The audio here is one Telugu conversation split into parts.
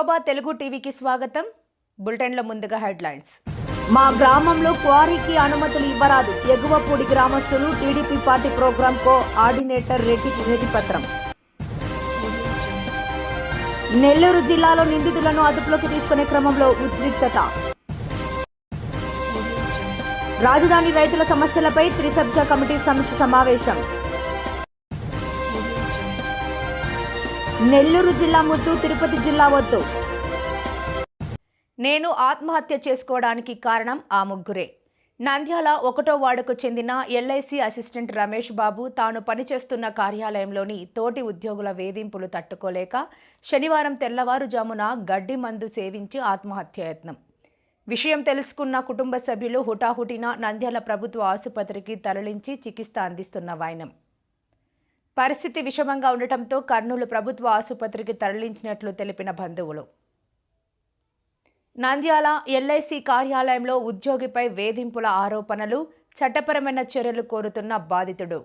శోభ తెలుగు టీవీకి స్వాగతం. బులెటిన్లో ముందుగా హెడ్లైన్స్. మా గ్రామంలో క్వారీకి అనుమతులు ఇవ్వరాదు. ఎగువపూడి గ్రామస్తులు TDP party program coordinator Reddy వినతి పత్రం నెల్లూరు జిల్లాలో నిందితులను అదుపులోకి తీసుకునే క్రమంలో ఉద్రిక్తత. రాజధాని రైతుల సమస్యలపై త్రిసభ్య కమిటీ సమీక్ష సమావేశం. నెల్లూరు జిల్లా ముద్దు తిరుపతి జిల్లా వద్దు. నేను ఆత్మహత్య చేసుకోవడానికి కారణం ఆ ముగ్గురే. నంద్యాల ఒకటో వార్డుకు చెందిన ఎల్ఐసి అసిస్టెంట్ రమేష్ బాబు తాను పనిచేస్తున్న కార్యాలయంలోని తోటి ఉద్యోగుల వేధింపులు తట్టుకోలేక శనివారం తెల్లవారుజామున గడ్డి మందు సేవించి ఆత్మహత్యయత్నం విషయం తెలుసుకున్న కుటుంబ సభ్యులు హుటాహుటిన నంద్యాల ప్రభుత్వ ఆసుపత్రికి తరలించి చికిత్స అందిస్తున్న వైనం. పరిస్థితి విషమంగా ఉండటంతో కర్నూలు ప్రభుత్వ ఆసుపత్రికి తరలించినట్లు తెలిపిన బంధువులు. నంద్యాల ఎల్ఐసి కార్యాలయంలో ఉద్యోగిపై వేధింపుల ఆరోపణలు చట్టపరమైన చర్యలు కోరుతున్న బాధితుడు.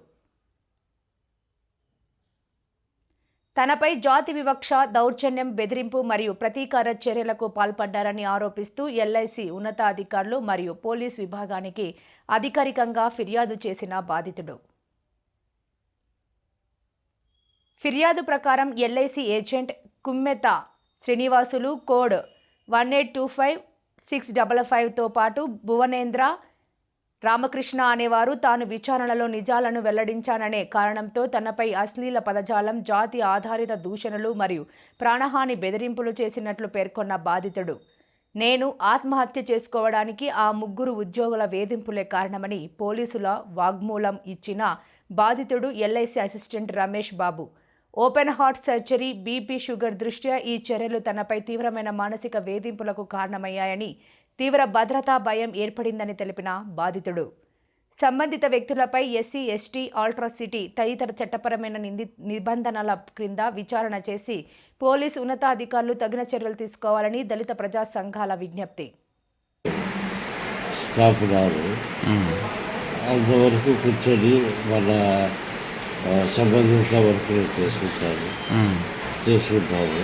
తనపై జాతి వివక్ష దౌర్జన్యం బెదిరింపు మరియు ప్రతీకార చర్యలకు పాల్పడ్డారని ఆరోపిస్తూ ఎల్ఐసి ఉన్నతాధికారులు మరియు పోలీస్ విభాగానికి అధికారికంగా ఫిర్యాదు చేసిన బాధితుడు. ఫిర్యాదు ప్రకారం LIC agent Kummetha Srinivasulu code one eight two five six double ఫైవ్తో పాటు భువనేంద్ర రామకృష్ణ అనేవారు తాను విచారణలో నిజాలను వెల్లడించాననే కారణంతో తనపై అశ్లీల పదజాలం జాతి ఆధారిత దూషణలు మరియు ప్రాణహాని బెదిరింపులు చేసినట్లు పేర్కొన్న బాధితుడు. నేను ఆత్మహత్య చేసుకోవడానికి ఆ ముగ్గురు ఉద్యోగుల వేధింపులే కారణమని పోలీసుల వాగ్మూలం ఇచ్చిన బాధితుడు LIC assistant Ramesh Babu. Open heart surgery BP sugar దృష్ట్యా ఈ చర్యలు తనపై తీవ్రమైన మానసిక వేధింపులకు కారణమయ్యాయని తీవ్ర భద్రతా భయం ఏర్పడిందని తెలిపిన బాధితుడు. సంబంధిత వ్యక్తులపై ఎస్సీ ఎస్టీ ఆల్ట్రాసిటీ తదితర చట్టపరమైన నింది నిబంధనల క్రింద విచారణ చేసి పోలీసు ఉన్నతాధికారులు తగిన చర్యలు తీసుకోవాలని దళిత ప్రజా సంఘాల విజ్ఞప్తి. స్టాఫ్ రారు. అంతవరకు కూర్చొని మన ఆ, సంబంధిత వర్కులు చేసుకుంటారు. చేసుకుంటారు.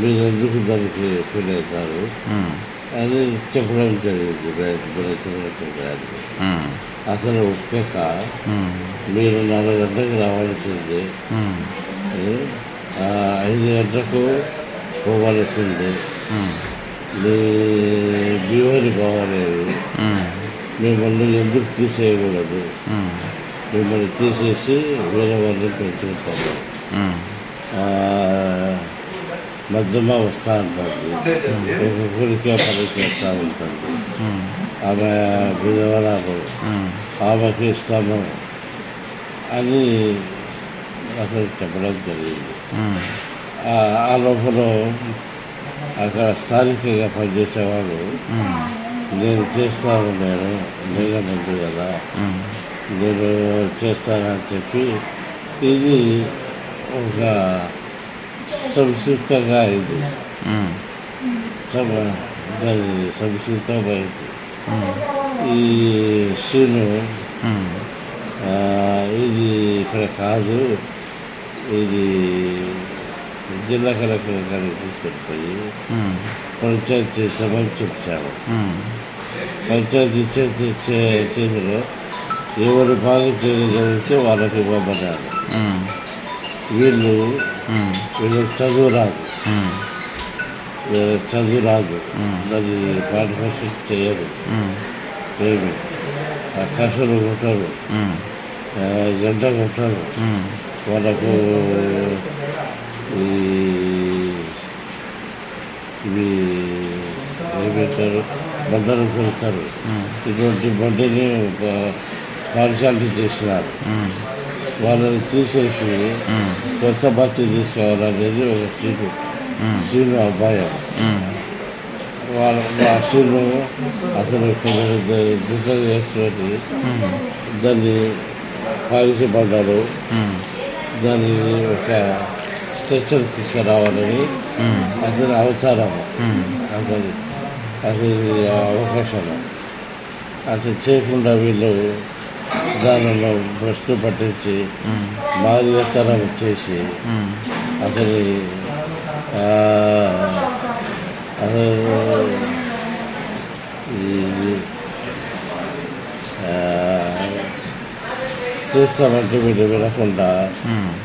మీరు ఎందుకు దానికి ఫీల్ అవుతారు అని చెప్పడం జరిగింది గారికి అసలు ఒప్పుక మీరు నాలుగు గంటలకు రావాల్సింది. ఐదు గంటలకు పోవాల్సింది. మీ జీవని బాగోలేదు మిమ్మల్ని ఎందుకు తీసేయకూడదు? మిమ్మల్ని తీసేసి వేరే వాళ్ళని పెంచుకుంటాము మధ్యమ వస్తూ ఉంటుంది ఒక్కొక్కరికి పని చేస్తూ ఉంటుంది ఆమె విధవరాలు ఆమెకి ఇస్తాము అని అసలు చెప్పడం జరిగింది. ఆ- లోపల అక్కడ స్థానికంగా పనిచేసేవాడు నేను చేస్తాను నేను లేగనుంది కదా. నేను చేస్తానని చెప్పి ఇది ఒక సంక్షిప్తంగా అయింది దాని సంక్షిప్తమైంది ఈ సీను ఆ, ఇది ఇక్కడ కాదు ఇది జిల్లా కలెక్టర్ గారికి తీసుకెళ్ళిపోయి పంచాయతీ చేసామని చెప్పాము పంచాయతీ చేసి చేతిలో ఎవరు బాగా చేయగలిగితే వాళ్ళకి ఇవ్వమన్నారు వీళ్ళు వీళ్ళకి చదువు రాదు చదువు రాదు దాన్ని పార్టిసిపేషన్ చేయరు. ఏమి? కసలు కొట్టరు. గంట కొట్టరు. వాళ్ళకు ఈ ఇవి ఏమంటారు బండలు కొడతారు. ఇటువంటి బండిని పాఠశాల చేసినారు. వాళ్ళని తీసేసి కొత్త బస్సు తీసుకోవాలనేది ఒక సీటు సీను అబ్బాయం వాళ్ళ ఆ సీను దిశ చేస్తున్నది దాన్ని పాలిసి పడ్డాడు. దాన్ని ఒక స్ట్రెచ్చర్ తీసుకురావాలని అసలు అవతారం. అసలు అసలు ఇది అవకాశం. అట్లా చేయకుండా వీళ్ళు దానిలో బ్రష్లు పట్టించి మాల్యతనం చేసి అసలు అసలు చేస్తామంటే వీళ్ళు వినకుండా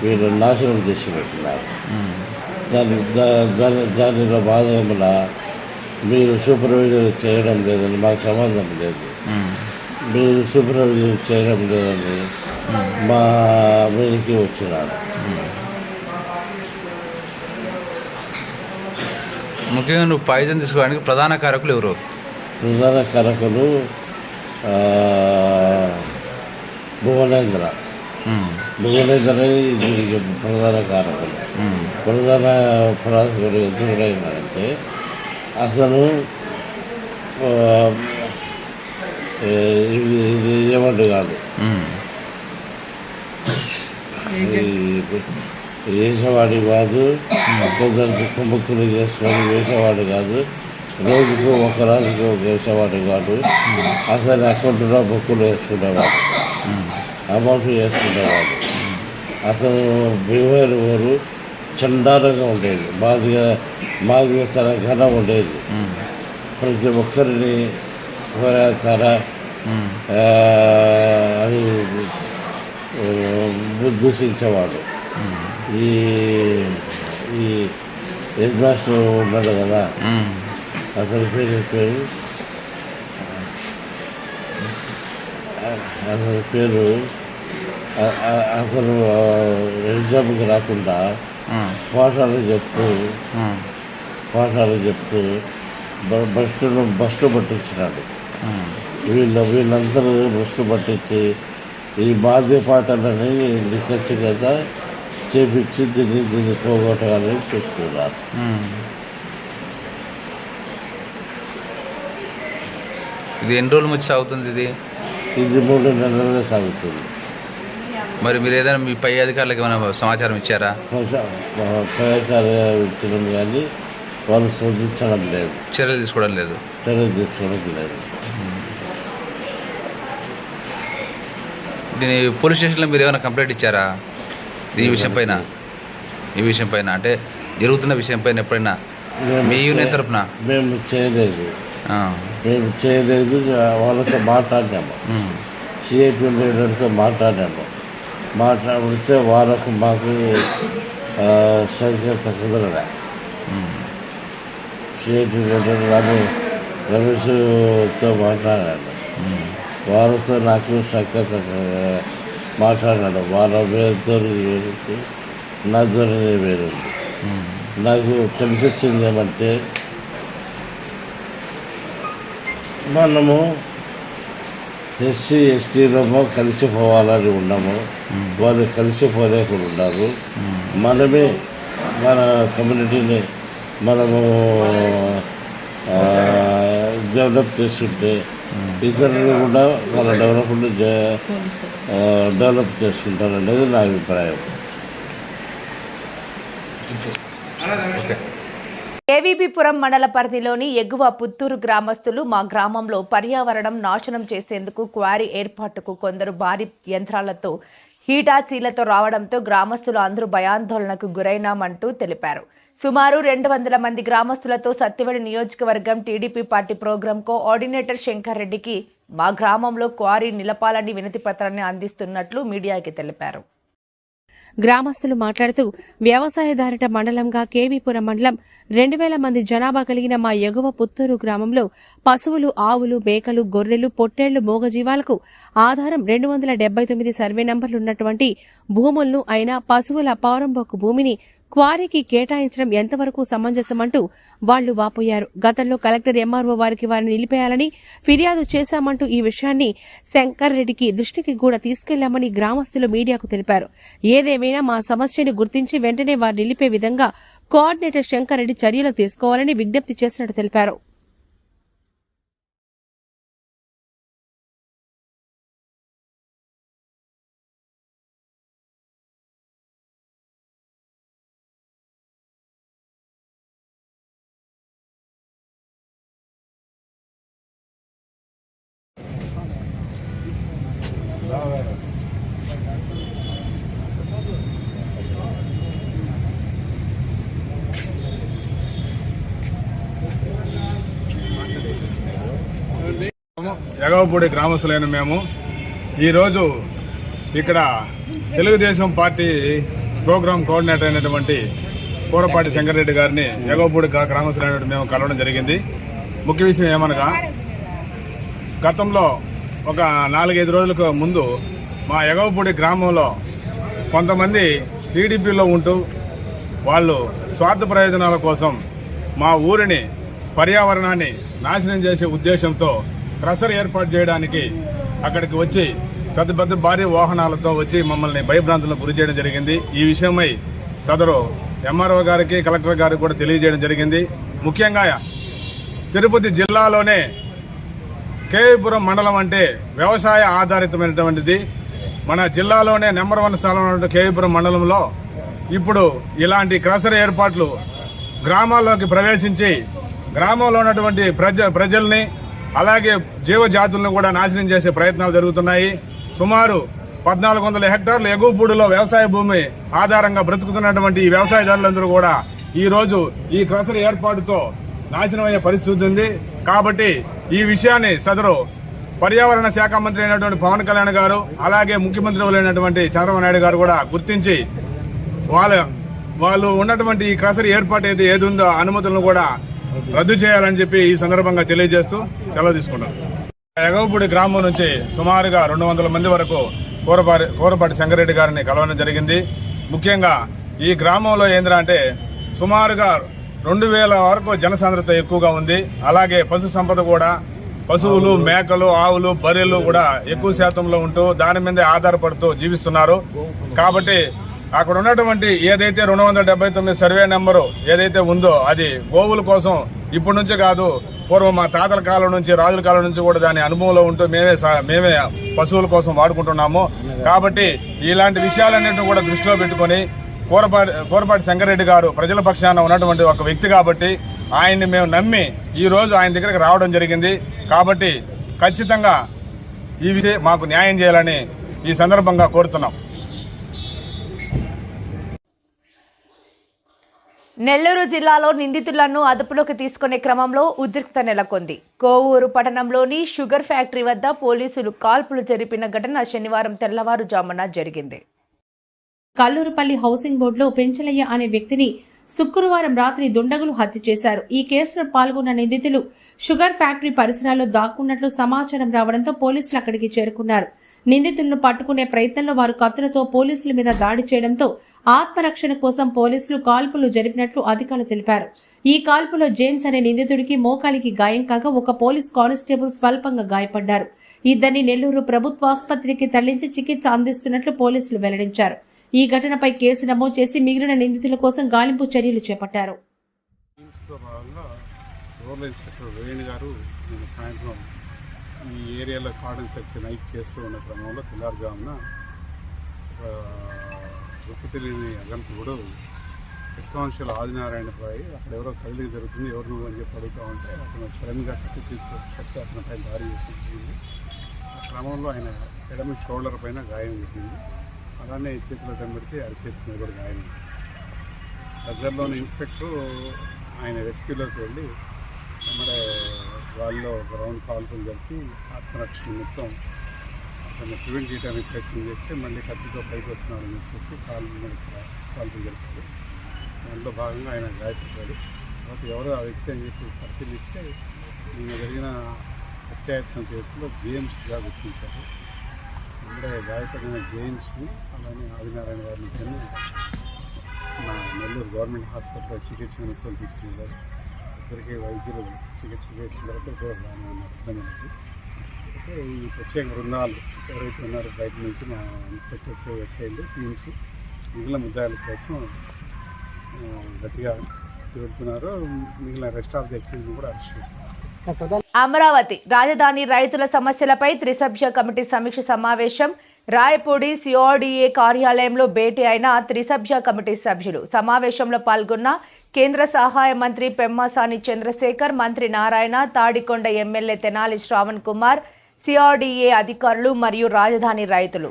వీళ్ళు నాశనం చేసి పెట్టినారు. దాని దాని దానిలో భాగంగా మీరు సూపర్వైజర్ చేయడం లేదని మాకు సంబంధం లేదు. మీరు సూపర్వైజర్ చేయడం లేదని మా మీదకి వచ్చినాడు. ముఖ్యంగా నువ్వు పాయిజన్ తీసుకోవడానికి ప్రధాన కారకులు ఎవరు? ప్రధాన కరకులు భువనేంద్ర. భువనేంద్ర ప్రధాన కారకులు. ప్రధాన అసలు ఆ, ఏ- ఇది ఇది ఏమంటు కాదు. వేసేవాడి కాదు కొందరు కుంభకులు చేసుకొని వేసేవాడు కాదు రోజుకు ఒక రోజుకు ఒక వేసేవాడు కాదు అసలు అకౌంట్లో బుక్కులు వేసుకునేవాడు అమౌంట్ వేసుకునేవాడు. అసలు బిహేవియర్ ఊరు చండాలంగా ఉండేది మాదిగా మాదిగా చాలా ఘనం ఉండేది. ప్రతి ఒక్కరిని అని ఆ, దూషించేవాడు. ఈ ఈ హెడ్ మాస్టర్ ఉన్నాడు కదా అసలు పేరు పేరు అసలు పేరు అ- అ- అసలు ఆ, ఎగ్జామ్కి రాకుండా పాఠాలు చెప్తూ పాఠాలు చెప్తూ బ- బస్సును బస్సు పట్టించినాడు. వీళ్ళ వీళ్ళందరూ బస్సు పట్టించి ఈ బాధ్య పాటలని కదా చేపించి దీన్ని దీన్ని పోగొట్టాలని చూస్తున్నారు. ఇది ఎన్ని రోజులు వచ్చి సాగుతుంది ఇది? ఇది మూడు నెలలుగా సాగుతుంది. మరి మీరు ఏదైనా మీ పై అధికారులకు ఏమైనా సమాచారం ఇచ్చారా? ప్రయాసాలు ఇచ్చడం కానీ వాళ్ళు స్పందించడం లేదు. చర్యలు తీసుకోవడం లేదు. చర్య తీసుకోవడం లేదు. దీని పోలీస్ స్టేషన్లో మీరు ఏమైనా కంప్లైంట్ ఇచ్చారా? ఈ విషయం పైన? ఈ విషయం పైన? అంటే జరుగుతున్న విషయం పైన ఎప్పుడైనా? మీ యూనియన్ తరపున? మేము చేయలేదు. మేము చేయలేదు వాళ్ళతో మాట్లాడినాము. సిఐపి లీడర్తో మాట్లాడాము మాట్లాడితే వాళ్ళకు మాకు సంఖ్య కుదరలే సిఐపి లీడర్ రమే రమేష్తో మాట్లాడాను వారితో నాకు సంఖ్య మాట్లాడాడు వాళ్ళ వేరు వేరుకు నా ధోరణి వేరు నాకు తెలిసి వచ్చింది ఏమంటే మనము ఎస్సీ ఎస్టీలమో కలిసిపోవాలని ఉన్నాము. వాళ్ళు కలిసిపోలేకుండా ఉన్నారు. మనమే మన కమ్యూనిటీని మనము డెవలప్ చేసుకుంటే ఇతరులు కూడా మన డెవలప్మెంట్ డెవలప్ చేసుకుంటారు అనేది నా అభిప్రాయం. ఏవీబీపురం మండల పరిధిలోని ఎగువ పుత్తూరు గ్రామస్తులు మా గ్రామంలో పర్యావరణం నాశనం చేసేందుకు క్వారీ ఏర్పాటుకు కొందరు భారీ యంత్రాలతో హీటాచీలతో రావడంతో గ్రామస్తులు అందరూ భయాందోళనకు గురైనామంటూ తెలిపారు. సుమారు రెండు వందల మంది గ్రామస్తులతో సత్యవేడి నియోజకవర్గం TDP party program coordinator Shankar రెడ్డికి మా గ్రామంలో క్వారీ నిలపాలని వినతి పత్రాన్ని అందిస్తున్నట్లు మీడియాకి తెలిపారు. గ్రామస్తులు మాట్లాడుతూ వ్యవసాయదారిట మండలంగా కేవీపురం మండలం రెండు వేల మంది జనాభా కలిగిన మా ఎగువ పుత్తూరు గ్రామంలో పశువులు ఆవులు మేకలు గొర్రెలు పొట్టేళ్ళు మూగజీవాలకు ఆధారం రెండు వందల డెబ్బై తొమ్మిది సర్వే నంబర్లున్నటువంటి భూములను అయినా పశువుల పౌరంబోకు భూమిని క్వారీకి కేటాయించడం ఎంతవరకు సమంజసమంటూ వాళ్ళు వాపోయారు. గతంలో కలెక్టర్ ఎంఆర్ఓ వారికి వారిని నిలిపేయాలని ఫిర్యాదు చేశామంటూ ఈ విషయాన్ని శంకర్ రెడ్డికి దృష్టికి కూడా తీసుకెళ్ళామని గ్రామస్తులు మీడియాకు తెలిపారు. ఏదేమైనా మా సమస్యను గుర్తించి వెంటనే వారు నిలిపే విధంగా కోఆర్డినేటర్ శంకర్ రెడ్డి చర్యలు తీసుకోవాలని విజ్ఞప్తి చేసినట్టు తెలిపారు. ఎగవపూడి గ్రామస్తులైన మేము ఈరోజు ఇక్కడ తెలుగుదేశం పార్టీ ప్రోగ్రామ్ కోఆర్డినేటర్ అయినటువంటి కూరపాటి శంకర్రెడ్డి గారిని ఎగవపూడి గ్రామస్తులైనటువంటి మేము కలవడం జరిగింది. ముఖ్య విషయం ఏమనగా గతంలో ఒక నాలుగైదు రోజులకు ముందు మా ఎగవపూడి గ్రామంలో కొంతమంది టీడీపీలో ఉంటూ వాళ్ళు స్వార్థ ప్రయోజనాల కోసం మా ఊరిని పర్యావరణాన్ని నాశనం చేసే ఉద్దేశంతో క్రషర్ ఏర్పాటు చేయడానికి అక్కడికి వచ్చి పెద్ద పెద్ద భారీ వాహనాలతో వచ్చి మమ్మల్ని భయభ్రాంతులకు గురి చేయడం జరిగింది. ఈ విషయమై సదరు ఎంఆర్ఓ గారికి కలెక్టర్ గారికి కూడా తెలియజేయడం జరిగింది. ముఖ్యంగా తిరుపతి జిల్లాలోనే కేవీపురం మండలం అంటే వ్యవసాయ ఆధారితమైనటువంటిది. మన జిల్లాలోనే నెంబర్ వన్ స్థానంలో కేవీపురం మండలంలో ఇప్పుడు ఇలాంటి క్రషర్ ఏర్పాట్లు గ్రామాల్లోకి ప్రవేశించి గ్రామంలో ఉన్నటువంటి ప్రజ ప్రజల్ని అలాగే జీవజాతులను కూడా నాశనం చేసే ప్రయత్నాలు జరుగుతున్నాయి. సుమారు పద్నాలుగు వందల హెక్టార్లు ఎగువపూడిలో వ్యవసాయ భూమి ఆధారంగా బ్రతుకుతున్నటువంటి ఈ వ్యవసాయదారులందరూ కూడా ఈ రోజు ఈ క్రషర్ ఏర్పాటుతో నాశనమయ్యే పరిస్థితి ఉంది. కాబట్టి ఈ విషయాన్ని సదరు పర్యావరణ శాఖ మంత్రి అయినటువంటి పవన్ కళ్యాణ్ గారు అలాగే ముఖ్యమంత్రి అయినటువంటి చంద్రబాబు నాయుడు గారు కూడా గుర్తించి వాళ్ళ వాళ్ళు ఉన్నటువంటి ఈ క్రషర్ ఏర్పాటు అయితే ఏది ఉందో అనుమతులను కూడా రద్దు చేయాలని చెప్పి ఈ సందర్భంగా తెలియజేస్తూ సెలవు తీసుకున్నాను ఎగవపూడి గ్రామం నుంచి సుమారుగా రెండు వందల మంది వరకు కూరపాటి కూరపాటి శంకరెడ్డి గారిని కలవడం జరిగింది. ముఖ్యంగా ఈ గ్రామంలో ఏంద్రా అంటే సుమారుగా రెండు వేల వరకు జనసాంద్రత ఎక్కువగా ఉంది. అలాగే పశు సంపద కూడా పశువులు మేకలు ఆవులు బర్రెలు కూడా ఎక్కువ శాతంలో ఉంటూ దాని మీదే ఆధారపడుతూ జీవిస్తున్నారు. కాబట్టి అక్కడ ఉన్నటువంటి ఏదైతే రెండు వందల డెబ్బై తొమ్మిది సర్వే నెంబరు ఏదైతే ఉందో అది గోవుల కోసం ఇప్పటి నుంచి కాదు పూర్వం మా తాతల కాలం నుంచి రాజుల కాలం నుంచి కూడా దాని అనుభవంలో ఉంటూ మేమే సా- మేమే పశువుల కోసం వాడుకుంటున్నాము. కాబట్టి ఇలాంటి విషయాలన్నింటినీ కూడా దృష్టిలో పెట్టుకొని కూరపాటి కూరపాటి శంకరెడ్డి గారు ప్రజల పక్షాన ఉన్నటువంటి ఒక వ్యక్తి కాబట్టి ఆయన్ని మేము నమ్మి ఈరోజు ఆయన దగ్గరకు రావడం జరిగింది. కాబట్టి ఖచ్చితంగా ఈ విషయం మాకు న్యాయం చేయాలని ఈ సందర్భంగా కోరుతున్నాం. నెల్లూరు జిల్లాలో నిందితులను అదుపులోకి తీసుకునే క్రమంలో ఉద్రిక్త నెలకొంది. కోవూరు పట్టణంలోని షుగర్ ఫ్యాక్టరీ వద్ద పోలీసులు కాల్పులు జరిపిన ఘటన శనివారం తెల్లవారుజామున జరిగింది. కల్లూరుపల్లి హౌసింగ్ బోర్డులో పెంచలయ్య అనే వ్యక్తిని శుక్రవారం రాత్రి దుండగులు హత్య చేశారు. ఈ కేసులో పాల్గొన్న నిందితులు షుగర్ ఫ్యాక్టరీ పరిసరాల్లో దాక్కున్నట్లు సమాచారం రావడంతో పోలీసులు అక్కడికి చేరుకున్నారు. నిందితులను పట్టుకునే ప్రయత్నంలో వారు కత్తులతో పోలీసుల మీద దాడి చేయడంతో ఆత్మరక్షణ కోసం పోలీసులు కాల్పులు జరిపినట్లు అధికారులు తెలిపారు. ఈ కాల్పులో జేమ్స్ అనే నిందితుడికి మోకాలికి గాయం కాగా ఒక పోలీస్ కానిస్టేబుల్ స్వల్పంగా గాయపడ్డారు. ఇద్దరిని నెల్లూరు ప్రభుత్వ ఆసుపత్రికి తరలించి చికిత్స అందిస్తున్నట్లు పోలీసులు వెల్లడించారు. ఈ ఘటనపై కేసు నమోదు చేసి మిగిలిన నిందితుల కోసం గాలింపు చర్యలు చేపట్టారు. గారు సాయంత్రం ఈ ఏరియాలో కార్డన్ సెర్చ్ నైట్ చేస్తూ ఉన్న క్రమంలో తెల్లారుజామున ఒక గుర్తు తెలియని అగంతుడు ఆదినారాయణ ఆదినారాయణపై అక్కడ ఎవరో కదిలి జరుగుతుంది ఎవరు నువ్వు అని చెప్పి అడుగుతూ ఉంటే అతను సడన్గా కట్టి తీసుకొచ్చి అతని పైన దారి చేసింది ఆ క్రమంలో ఆయన ఎడమ షోల్డర్ పైన గాయం పెట్టింది అలానే చేతిలో కనబడితే అరిచేతి మీద కూడా గాయం దగ్గరలోని ఇన్స్పెక్టర్ ఆయన రెస్క్యూలోకి వెళ్ళి వెంబడే వాళ్ళలో గ్రౌండ్ రౌండ్ కాల్పులు జరిపి ఆత్మరక్షణ నిమిత్తం అతను ప్రివెంట్ చేయడానికి ప్రయత్నం చేస్తే మళ్ళీ కత్తితో పైకి వస్తున్నారని చెప్పి కాలు మీద కాల్పులు జరిపారు దాంట్లో భాగంగా ఆయన గాయపడ్డాడు. తర్వాత ఎవరో ఆ వ్యక్తి అని చెప్పి పరిశీలిస్తే నిన్న జరిగిన హత్యాయత్నం కేసులో జేమ్స్గా గుర్తించారు. ఇప్పుడే గాయపడిన జేమ్స్ని అలానే ఆదినారాయణ గారిని ఇద్దరిని మా నెల్లూరు గవర్నమెంట్ హాస్పిటల్లో చికిత్స నిమిత్తం తీసుకున్నారు. ఇద్దరికీ వైద్యులు చికిత్స చేసిన తర్వాత కూడా బాగానే ఉన్నారు ఇబ్బంది లేదు అయితే ఈ ప్రత్యేక బృందాలు ఎవరైతే ఉన్నారో బయట నుంచి మా ఇన్స్పెక్టర్స్ ఎస్ఐలు టీమ్స్ మిగిలిన ముద్దాయిల కోసం గట్టిగా తిరుగుతున్నారు మిగిలిన రెస్ట్ ఆఫ్ ది ఎక్స్పీరియన్స్ కూడా అరెస్ట్ చేస్తున్నారు అమరావతి రాజధాని రైతుల సమస్యలపై త్రిసభ్య కమిటీ సమీక్ష సమావేశం రాయపూడి సిఓడిఏ కార్యాలయంలో భేటీ అయిన త్రిసభ్య కమిటీ సభ్యులు. సమావేశంలో పాల్గొన్న కేంద్ర సహాయ మంత్రి పెమ్మసాని చంద్రశేఖర్ మంత్రి నారాయణ తాడికొండ ఎమ్మెల్యే తెనాలి శ్రావణ్ కుమార్ సిఆర్డీఏ అధికారులు మరియు రాజధాని రైతులు.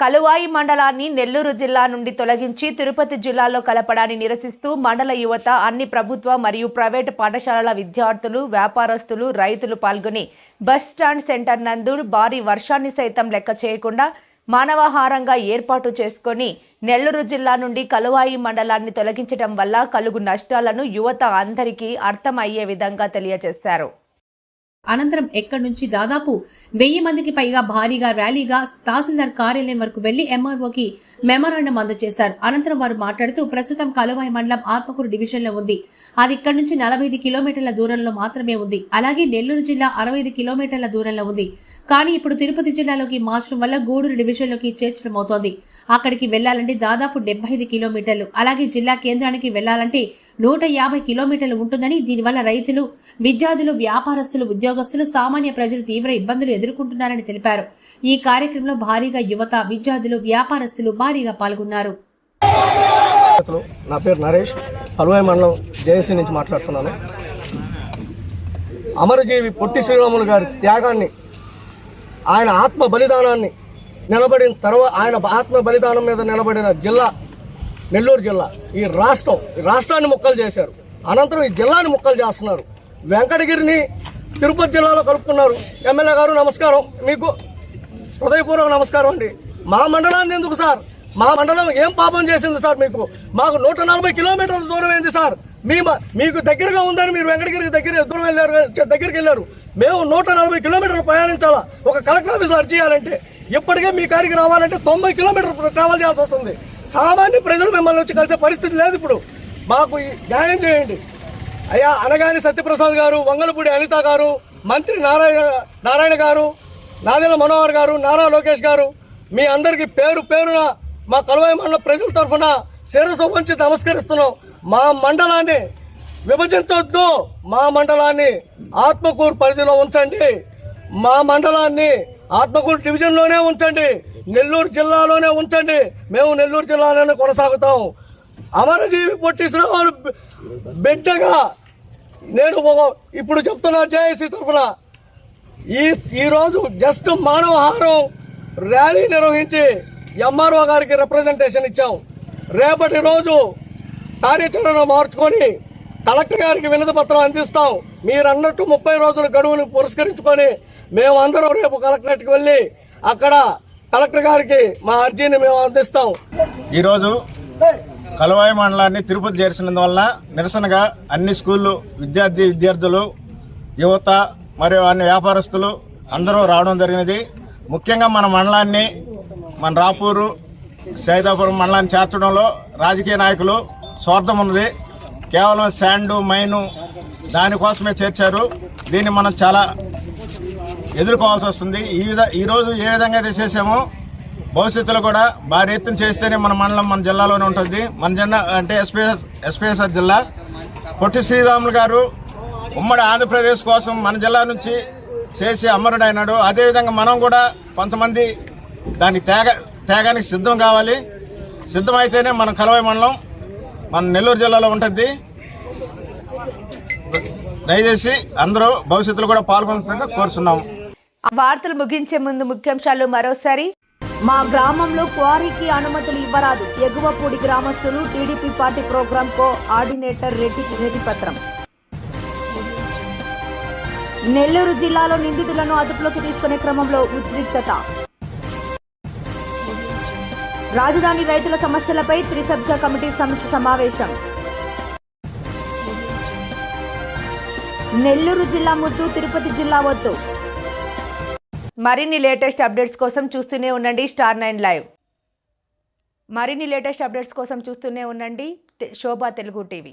కలువాయి మండలాన్ని నెల్లూరు జిల్లా నుండి తొలగించి తిరుపతి జిల్లాలో కలపడాన్ని నిరసిస్తూ మండల యువత అన్ని ప్రభుత్వ మరియు ప్రైవేటు పాఠశాలల విద్యార్థులు వ్యాపారస్తులు రైతులు పాల్గొని బస్ స్టాండ్ సెంటర్ నందు భారీ వర్షాన్ని సైతం లెక్క చేయకుండా మానవహారంగా ఏర్పాటు చేసుకొని నెల్లూరు జిల్లా నుండి కలువాయి మండలాన్ని తొలగించడం వల్ల కలుగు నష్టాలను యువత అందరికీ అర్థమయ్యే విధంగా తెలియజేశారు. అనంతరం ఎక్కడి నుంచి దాదాపు వెయ్యి మందికి పైగా భారీగా ర్యాలీగా తహసీల్దార్ కార్యాలయం వరకు వెళ్ళి ఎంఆర్ఓకి మెమోరాండం అందజేశారు. అనంతరం వారు మాట్లాడుతూ ప్రస్తుతం కలువాయి మండలం ఆత్మకూరు డివిజన్లో ఉంది. అది ఇక్కడి నుంచి నలభై ఐదు కిలోమీటర్ల దూరంలో మాత్రమే ఉంది. అలాగే నెల్లూరు జిల్లా అరవై ఐదు కిలోమీటర్ల దూరంలో ఉంది. కానీ ఇప్పుడు తిరుపతి జిల్లాలోకి మార్చడం వల్ల గూడూరు డివిజన్లోకి చేర్చడం అవుతోంది. అక్కడికి వెళ్ళాలంటే దాదాపు డెబ్బై ఐదు కిలోమీటర్లు. అలాగే జిల్లా కేంద్రానికి వెళ్ళాలంటే నూట యాభై కిలోమీటర్లు ఉంటుందని దీనివల్ల రైతులు విద్యార్థులు వ్యాపారస్తులు ఉద్యోగస్తులు సామాన్య ప్రజలు తీవ్ర ఇబ్బందులు ఎదుర్కొంటున్నారని తెలిపారు. ఈ కార్యక్రమంలో భారీగా యువత విద్యార్థులు వ్యాపారస్తులు భారీగా పాల్గొన్నారు. నా పేరు నరేష్. పలువాయి మండలం జేఏసీ నుంచి మాట్లాడుతున్నాను. అమరజీవి పొట్టి శ్రీరాములు గారి త్యాగాన్ని ఆయన ఆత్మ బలిదానాన్ని నిలబడిన తర్వాత ఆయన ఆత్మ బలిదానం మీద నిలబడిన జిల్లా నెల్లూరు జిల్లా. ఈ రాష్ట్రం ఈ రాష్ట్రాన్ని ముక్కలు చేశారు. అనంతరం ఈ జిల్లాని ముక్కలు చేస్తున్నారు. వెంకటగిరిని తిరుపతి జిల్లాలో కలుపుకున్నారు. ఎమ్మెల్యే గారు నమస్కారం. మీకు హృదయపూర్వక నమస్కారం అండి. మా మండలాన్ని ఎందుకు సార్? మా మండలం ఏం పాపం చేసింది సార్ మీకు? మాకు నూట నలభై కిలోమీటర్ల దూరం ఏంది సార్? మీ మీకు దగ్గరగా ఉందని మీరు వెంకటగిరికి దగ్గర దూరం వెళ్ళారు దగ్గరికి వెళ్ళారు. మేము నూట నలభై కిలోమీటర్లు ప్రయాణించాలా? ఒక కలెక్టర్ ఆఫీస్లో అర్జీ చేయాలంటే ఇప్పటికే మీ కాడికి రావాలంటే తొంభై కిలోమీటర్లు ట్రావెల్ చేయాల్సి వస్తుంది. సామాన్య ప్రజలు మిమ్మల్ని వచ్చి కలిసే పరిస్థితి లేదు ఇప్పుడు. మాకు ఈ న్యాయం చేయండి. అయ్యా అనగాని సత్యప్రసాద్ గారు వంగలపూడి అనిత గారు మంత్రి నారాయణ నారాయణ గారు నాదెల మనోహర్ గారు నారా లోకేష్ గారు మీ అందరికీ పేరు పేరున మా కలువాయి మండల ప్రజల తరఫున శిరస్సు వంచి నమస్కరిస్తున్నాం. మా మండలాన్ని విభజించొద్దు. మా మండలాన్ని ఆత్మకూరు పరిధిలో ఉంచండి. మా మండలాన్ని ఆత్మకూరు డివిజన్లోనే ఉంచండి. నెల్లూరు జిల్లాలోనే ఉంచండి. మేము నెల్లూరు జిల్లాలోనే కొనసాగుతాం. అమరజీవి పొట్టి శ్రీరాములు బిడ్డగా నేను ఇప్పుడు చెప్తున్నా జేఏసీ తరఫున. ఈ ఈరోజు జస్ట్ మానవహారం ర్యాలీ నిర్వహించి ఎంఆర్ఓ గారికి రిప్రజెంటేషన్ ఇచ్చాం. రేపటి రోజు కార్యాచరణ మార్చుకొని కలెక్టర్ గారికి వినతి పత్రం అందిస్తాం. మీరు అన్నట్టు ముప్పై రోజుల గడువును పురస్కరించుకొని మేము అందరం రేపు కలెక్టరేట్కి వెళ్ళి అక్కడ కలెక్టర్ గారికి మా అర్జీని మేము అందిస్తాం. ఈరోజు కలవాయి మండలాన్ని తిరుపతి చేర్చినందువల్ల నిరసనగా అన్ని స్కూళ్ళు విద్యార్థి విద్యార్థులు యువత మరియు అన్ని వ్యాపారస్తులు అందరూ రావడం జరిగినది. ముఖ్యంగా మన మండలాన్ని మన రాపూరు సైదాపురం మండలాన్ని చేర్చడంలో రాజకీయ నాయకులు స్వార్థం ఉన్నది. కేవలం శాండు మైను దానికోసమే చేర్చారు. దీన్ని మనం చాలా ఎదుర్కోవాల్సి వస్తుంది. ఈ విధ ఈరోజు ఏ విధంగా అయితే చేసామో భవిష్యత్తులో కూడా భారీ ఎత్తున చేస్తేనే మన మండలం మన జిల్లాలోనే ఉంటుంది. మన జిల్లా అంటే ఎస్పీఎస్ ఎస్పీఎస్ఆర్ జిల్లా. పొట్టి శ్రీరాములు గారు ఉమ్మడి ఆంధ్రప్రదేశ్ కోసం మన జిల్లా నుంచి చేసి అమరుడైనాడు అదేవిధంగా మనం కూడా కొంతమంది దాని తేగ త్యాగానికి సిద్ధం కావాలి. సిద్ధమైతేనే మన కలవై మండలం మన నెల్లూరు జిల్లాలో ఉంటుంది. దయచేసి అందరూ భవిష్యత్తులో కూడా పాల్గొనకుండా కోరుతున్నాము వార్తలు ముగించే ముందు ముఖ్యాంశాలు మరోసారి. మా గ్రామంలో క్వారీకి అనుమతులు ఇవ్వరాదు. ఎగువపూడి గ్రామస్తులు టీడీపీ పార్టీ ప్రోగ్రాం కో ఆర్డినేటర్ రెడ్డికి వినతి పత్రం నెల్లూరు జిల్లాలో నిందితులను అదుపులోకి తీసుకునే క్రమంలో ఉద్రిక్తత. రాజధాని రైతుల సమస్యలపై త్రిసభ్య కమిటీ సమీక్ష సమావేశం. నెల్లూరు జిల్లా ముద్దు తిరుపతి జిల్లా వద్దు. మరిన్ని లేటెస్ట్ అప్డేట్స్ కోసం చూస్తూనే ఉండండి స్టార్ నైన్ లైవ్. మరిన్ని లేటెస్ట్ అప్డేట్స్ కోసం చూస్తూనే ఉండండి శోభా తెలుగు టీవీ.